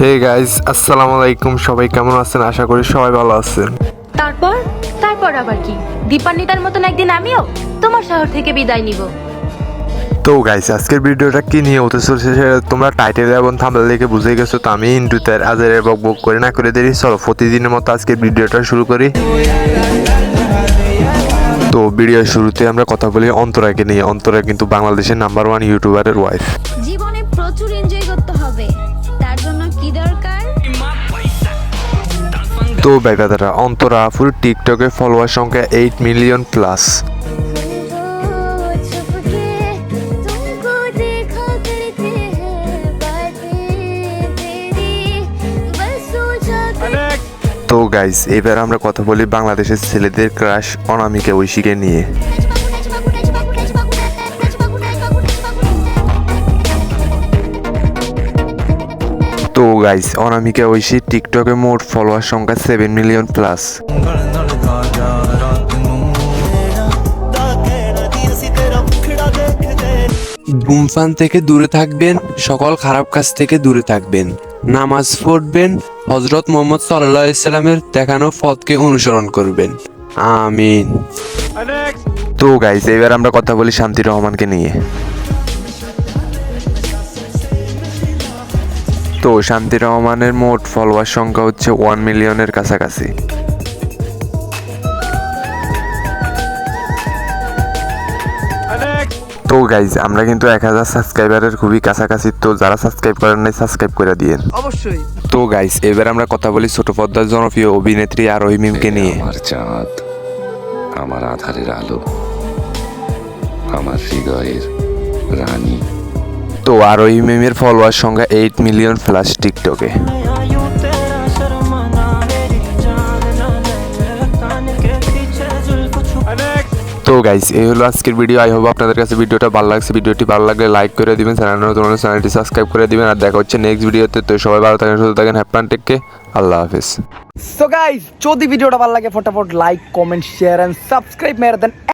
Hey guys আসসালামু আলাইকুম সবাই কেমন আছেন? আশা করি সবাই ভালো আছেন। তারপর? তারপর আবার কি? দীপান্বিতার মতন একদিন আমিও তোমার শহর থেকে বিদায় নিব। তো গাইজ আজকের ভিডিওটা কি নিয়ে হতে চলছে সেটা তোমরা টাইটেল এবং থাম্বনেল দেখে বুঝে গেছো তো আমি ইন্টুতে আজের বক বক করে না করে দেরি। চলো প্রতিদিনের মতো আজকের ভিডিওটা শুরু করি। তো ভিডিওর শুরুতে আমরা কথা বলি অন্তরাকে নিয়ে। অন্তরা কিন্তু বাংলাদেশের নাম্বার ওয়ান ইউটিউবারের ওয়াইফ জীবনে প্রচুর এনজয় করতে হবে। তার জন্য কি দরকার? তো ব্যাপারটা অন্তরা ফুল টিকটকে ফলোয়ার সংখ্যা এইট মিলিয়ন প্লাস তো গাইজ এবার আমরা কথা বলি বাংলাদেশের ছেলেদের ক্রাশ অনামিকা ঐশীকে নিয়ে। তো গাইস অনামিকা ঐশী টিকটকে মোট ফলোয়ার সংখ্যা সেভেন মিলিয়ন প্লাস ধূমপান থেকে দূরে থাকবেন, সকল খারাপ কাজ থেকে দূরে থাকবেন। নামাজ পড়বেন হজরত মোহাম্মদ সাল্লাহ ইসলামের দেখানো পথকে অনুসরণ করবেন। আমিন। তো গাইজ এবার আমরা কথা বলি শান্তি রহমানকে নিয়ে। তো শান্তি রহমানের মোট ফলোয়ার সংখ্যা হচ্ছে ওয়ান মিলিয়নের কাছাকাছি। তো গাইজ আমরা কিন্তু এক হাজার সাবস্ক্রাইবারের খুবই কাছাকাছি তো যারা সাবস্ক্রাইব করেন নাই সাবস্ক্রাইব করে দিয়েন। অবশ্যই। তো গাইস এবার আমরা কথা বলি ছোট পর্দার জনপ্রিয় অভিনেত্রী আরোহী মিমকে নিয়ে। আমার চাঁদ আমার আধারের আলো আমার হৃদয়ের রানী। তো আরোহী মিমের ফলোয়ার সংখ্যা এইট মিলিয়ন প্লাস টিকটকে তো গাইস এই হলো আজকের ভিডিও আই হোপ আপনাদের কাছে ভিডিওটা ভালো লাগছে। ভিডিওটি ভালো লাগলে লাইক করে দিবেন চ্যানেল নতুন চ্যানেলটি সাবস্ক্রাইব করে দিবেন। আর দেখা হচ্ছে নেক্সট ভিডিওতে তো সবাই ভালো থাকেন, সুস্থ থাকেন হ্যাপি টেককে আল্লাহ হাফিজ। সো গাইস যদি ভিডিওটা ভালো লাগে, ফটাফট like comment share and subscribe মেরে দেন।